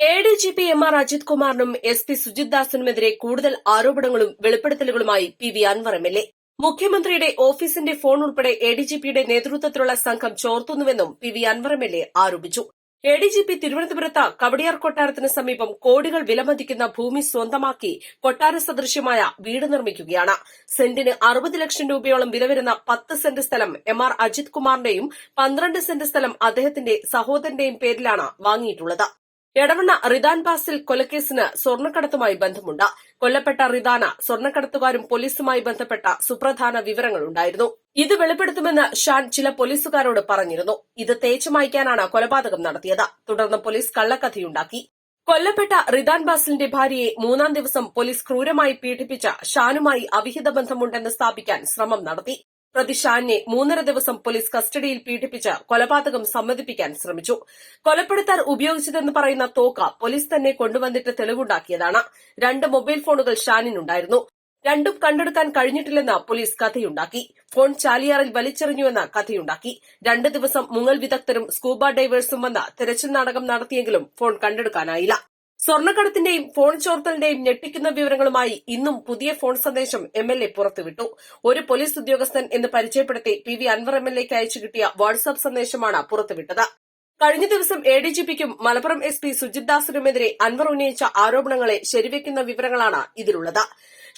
A D G P M R Ajith കുമാറിനും S P Sujith ദാസിനുമെതിരെ കൂടുതൽ ആരോപണങ്ങളും വെളിപ്പെടുത്തലുകളുമായി P V Anvar M L A. മുഖ്യമന്ത്രിയുടെ ഓഫീസിന്റെ ഫോൺ ഉൾപ്പെടെ എ ഡി ജി പിയുടെ നേതൃത്വത്തിലുള്ള സംഘം ചോർത്തുന്നുവെന്നും P V Anvar M L A ആരോപിച്ചു. എ ഡി ജി പി തിരുവനന്തപുരത്ത് കവടിയാർ കൊട്ടാരത്തിന് സമീപം കോടികൾ വിലമതിക്കുന്ന ഭൂമി സ്വന്തമാക്കി കൊട്ടാര സദൃശ്യമായ വീട് നിർമ്മിക്കുകയാണ്. സെന്റിന് അറുപത് ലക്ഷം രൂപയോളം വില വരുന്ന പത്ത് സെന്റ് സ്ഥലം എം ആർ അജിത് കുമാറിന്റെയും പന്ത്രണ്ട് സെന്റ് സ്ഥലം അദ്ദേഹത്തിന്റെ സഹോദരന്റെയും പേരിലാണ് വാങ്ങിയിട്ടുള്ളത്. എടവണ്ണ റിദാൻ പാസിൽ കൊലക്കേസിന് സ്വർണക്കടത്തുമായി ബന്ധമുണ്ട്. കൊല്ലപ്പെട്ട റിദാന സ്വർണക്കടത്തുകാരും പോലീസുമായി ബന്ധപ്പെട്ട സുപ്രധാന വിവരങ്ങളുണ്ടായിരുന്നു. ഇത് വെളിപ്പെടുത്തുമെന്ന് ഷാൻ ചില പോലീസുകാരോട് പറഞ്ഞിരുന്നു. ഇത് തേച്ചുമായ്ക്കാനാണ് കൊലപാതകം നടത്തിയത്. തുടർന്ന് പോലീസ് കള്ളക്കഥയുണ്ടാക്കി. കൊല്ലപ്പെട്ട റിദാൻ ബാസിലിന്റെ ഭാര്യയെ മൂന്നാം ദിവസം പോലീസ് ക്രൂരമായി പീഡിപ്പിച്ച ഷാനുമായി അവിഹിത ബന്ധമുണ്ടെന്ന് സ്ഥാപിക്കാൻ ശ്രമം നടത്തി. പ്രതി ഷാനെ മൂന്നര ദിവസം പോലീസ് കസ്റ്റഡിയിൽ പീഡിപ്പിച്ച് കൊലപാതകം സമ്മതിപ്പിക്കാൻ ശ്രമിച്ചു. കൊലപ്പെടുത്താൻ ഉപയോഗിച്ചതെന്ന് പറയുന്ന തോക്ക പോലീസ് തന്നെ കൊണ്ടുവന്നിട്ട് തെളിവുണ്ടാക്കിയതാണ്. രണ്ട് മൊബൈൽ ഫോണുകൾ ഷാനിനുണ്ടായിരുന്നു. രണ്ടും കണ്ടെടുക്കാൻ കഴിഞ്ഞിട്ടില്ലെന്ന് പോലീസ് കഥയുണ്ടാക്കി. ഫോൺ ചാലിയാറിൽ വലിച്ചെറിഞ്ഞുവെന്ന കഥയുണ്ടാക്കി. രണ്ട് ദിവസം മുങ്ങൽ വിദഗ്ധരും സ്കൂബ ഡൈവേഴ്സും വന്ന് തെരച്ചിൽ നാടകം നടത്തിയെങ്കിലും ഫോൺ കണ്ടെടുക്കാനായില്ല. സ്വർണക്കടത്തിന്റെയും ഫോൺ ചോർത്തലിന്റെയും ഞെട്ടിക്കുന്ന വിവരങ്ങളുമായി ഇന്നും പുതിയ ഫോൺ സന്ദേശം എം എൽ എ പുറത്തുവിട്ടു. ഒരു പോലീസ് ഉദ്യോഗസ്ഥൻ എന്ന് പരിചയപ്പെടുത്തി P V Anvar M L എക്ക് അയച്ചു കിട്ടിയ വാട്സ്ആപ്പ് സന്ദേശമാണ് പുറത്തുവിട്ടത്. കഴിഞ്ഞ ദിവസം എ ഡി ജി പിക്കും മലപ്പുറം എസ് പി സുജിത് ദാസിനുമെതിരെ അൻവർ ഉന്നയിച്ച ആരോപണങ്ങളെ ശരിവെക്കുന്ന വിവരങ്ങളാണ് ഇതിലുള്ളത്.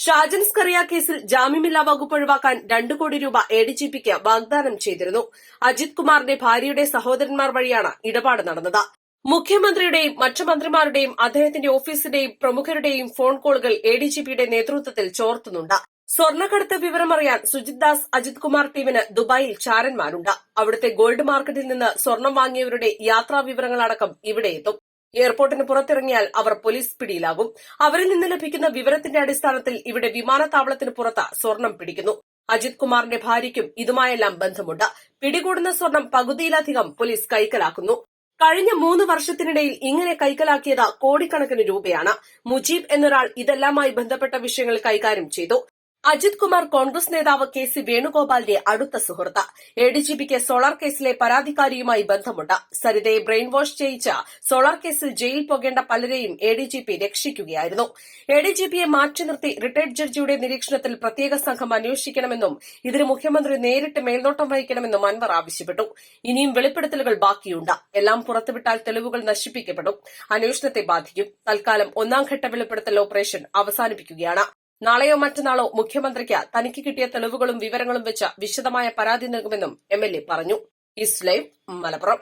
ഷാജൻ സ്കറിയ കേസിൽ ജാമ്യമില്ലാ വകുപ്പ് ഒഴിവാക്കാൻ രണ്ടു കോടി രൂപ എ ഡി ജി പിക്ക് വാഗ്ദാനം ചെയ്തിരുന്നു. അജിത് കുമാറിന്റെ ഭാര്യയുടെ സഹോദരന്മാർ വഴിയാണ് ഇടപാട് നടന്നത്. മുഖ്യമന്ത്രിയുടെയും മറ്റു മന്ത്രിമാരുടെയും അദ്ദേഹത്തിന്റെ ഓഫീസിന്റെയും പ്രമുഖരുടെയും ഫോൺ കോളുകൾ എ ഡി ജി പിയുടെ നേതൃത്വത്തിൽ ചോർത്തുന്നുണ്ട്. സ്വർണക്കടത്ത് വിവരമറിയാൻ സുജിത് ദാസ് അജിത് കുമാർ ടീമിന് ദുബായിൽ ചാരന്മാരുണ്ട്. അവിടുത്തെ ഗോൾഡ് മാർക്കറ്റിൽ നിന്ന് സ്വർണം വാങ്ങിയവരുടെ യാത്രാ വിവരങ്ങളടക്കം ഇവിടെ എത്തും. എയർപോർട്ടിന് പുറത്തിറങ്ങിയാൽ അവർ പോലീസ് പിടിയിലാകും. അവരിൽ നിന്ന് ലഭിക്കുന്ന വിവരത്തിന്റെ അടിസ്ഥാനത്തിൽ ഇവിടെ വിമാനത്താവളത്തിന് പുറത്ത് സ്വർണം പിടിക്കുന്നു. അജിത് കുമാറിന്റെ ഭാര്യയ്ക്കും ഇതുമായെല്ലാം ബന്ധമുണ്ട്. പിടികൂടുന്ന സ്വർണം പകുതിയിലധികം പോലീസ് കൈക്കലാക്കുന്നു. കഴിഞ്ഞ മൂന്ന് വർഷത്തിനിടയിൽ ഇങ്ങനെ കൈക്കലാക്കിയത് കോടിക്കണക്കിന് രൂപയാണ്. മുജീബ് എന്നൊരാൾ ഇതെല്ലാമായി ബന്ധപ്പെട്ട വിഷയങ്ങൾ കൈകാര്യം ചെയ്തു. അജിത് കുമാർ കോൺഗ്രസ് നേതാവ് കെ സി വേണുഗോപാലിന്റെ അടുത്ത സുഹൃത്ത്. A D G pick solar കേസിലെ പരാതിക്കാരിയുമായി ബന്ധമുണ്ട്. സരിതയെ ബ്രെയിൻ വാഷ് ചെയ്യിച്ച സോളാർ കേസിൽ ജയിലിൽ പോകേണ്ട പലരെയും എ ഡി ജി പി രക്ഷിക്കുകയായിരുന്നു. എ ഡി ജി പിയെ മാറ്റി നിർത്തി റിട്ടയർഡ് ജഡ്ജിയുടെ നിരീക്ഷണത്തിൽ പ്രത്യേക സംഘം അന്വേഷിക്കണമെന്നും ഇതിന് മുഖ്യമന്ത്രി നേരിട്ട് മേൽനോട്ടം വഹിക്കണമെന്നും അൻവർ ആവശ്യപ്പെട്ടു. ഇനിയും വെളിപ്പെടുത്തലുകൾ ബാക്കിയുണ്ട്. എല്ലാം പുറത്തുവിട്ടാൽ തെളിവുകൾ നശിപ്പിക്കപ്പെടും. അന്വേഷണത്തെ ബാധിക്കും. തൽക്കാലം ഒന്നാംഘട്ട വെളിപ്പെടുത്തൽ ഓപ്പറേഷൻ അവസാനിപ്പിക്കുകയാണ്. നാളെയോ മറ്റന്നാളോ മുഖ്യമന്ത്രിക്ക് തനിക്ക് കിട്ടിയ തെളിവുകളും വിവരങ്ങളും വെച്ച് വിശദമായ പരാതി നൽകുമെന്നും എം എൽ എ പറഞ്ഞു. ഈസ്റ്റ് മലപ്പുറം.